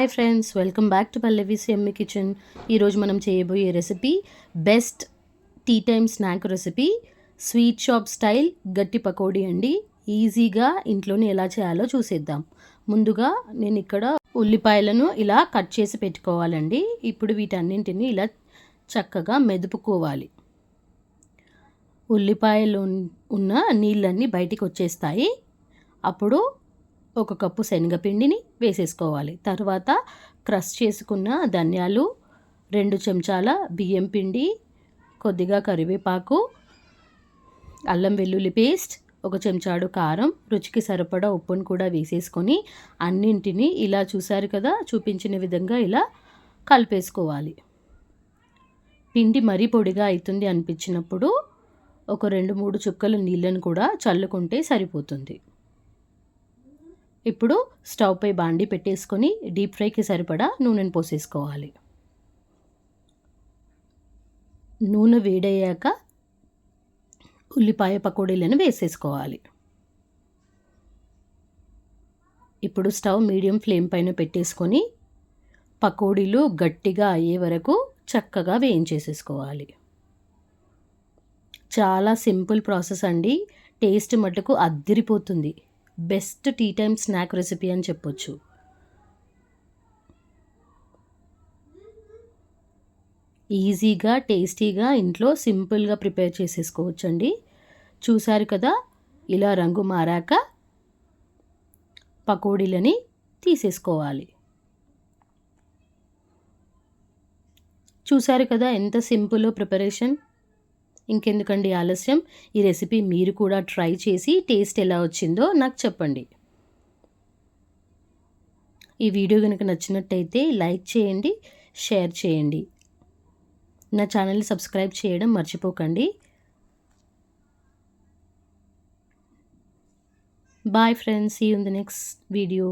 Hi friends welcome back to Pallavi's Emmy kitchen ఈరోజు మనం చేయబోయే recipe best tea time snack recipe sweet shop style గట్టి పకోడీ అండి. ఈజీగా ఇంట్లోనే ఎలా చేయాలో చూసేద్దాం. ముందుగా నేను ఇక్కడ ఉల్లిపాయలను ఇలా కట్ చేసి పెట్టుకోవాలండి. ఇప్పుడు వీటన్నింటిని ఇలా చక్కగా మెదుపుకోవాలి. ఉల్లిపాయలు ఉన్న నీళ్ళన్నీ బయటికి వచ్చేస్తాయి. అప్పుడు ఒక కప్పు శనగపిండిని వేసేసుకోవాలి. తర్వాత క్రష్ చేసుకున్న ధనియాలు రెండు చెంచాల బియ్యం పిండి కొద్దిగా కరివేపాకు అల్లం వెల్లుల్లి పేస్ట్ ఒక చెంచాడు కారం రుచికి సరిపడా ఉప్పును కూడా వేసేసుకొని అన్నింటినీ ఇలా చూశారు కదా చూపించిన విధంగా ఇలా కలిపేసుకోవాలి. పిండి మరీ పొడిగా అవుతుంది అనిపించినప్పుడు ఒక రెండు మూడు చుక్కల నీళ్ళను కూడా చల్లుకుంటే సరిపోతుంది. ఇప్పుడు స్టవ్ పై బాండి పెట్టేసుకొని డీప్ ఫ్రైకి సరిపడా నూనెను పోసేసుకోవాలి. నూనె వేడయ్యాక ఉల్లిపాయ పకోడీలను వేసేసుకోవాలి. ఇప్పుడు స్టవ్ మీడియం ఫ్లేమ్ పైన పెట్టేసుకొని పకోడీలు గట్టిగా అయ్యే వరకు చక్కగా వేయించేసేసుకోవాలి. చాలా సింపుల్ ప్రాసెస్ అండి. టేస్ట్ మటుకు అద్దిరిపోతుంది. Best tea time snack recipe అని చెప్పొచ్చు. ఈజీగా టేస్టీగా ఇంట్లో సింపుల్గా ప్రిపేర్ చేసేసుకోవచ్చండి. చూసారు కదా ఇలా రంగు మారాక పకోడీలని తీసేసుకోవాలి. చూసారు కదా ఎంత సింపుల్ ప్రిపరేషన్? ఇంకెందుకండి ఆలస్యం? ఈ రెసిపీ మీరు కూడా ట్రై చేసి టేస్ట్ ఎలా వచ్చిందో నాకు చెప్పండి. ఈ వీడియో కనుక నచ్చినట్టయితే లైక్ చేయండి షేర్ చేయండి. నా ఛానల్ని సబ్స్క్రైబ్ చేయడం మర్చిపోకండి. బాయ్ ఫ్రెండ్స్ ఈ ఉంది నెక్స్ట్ వీడియో.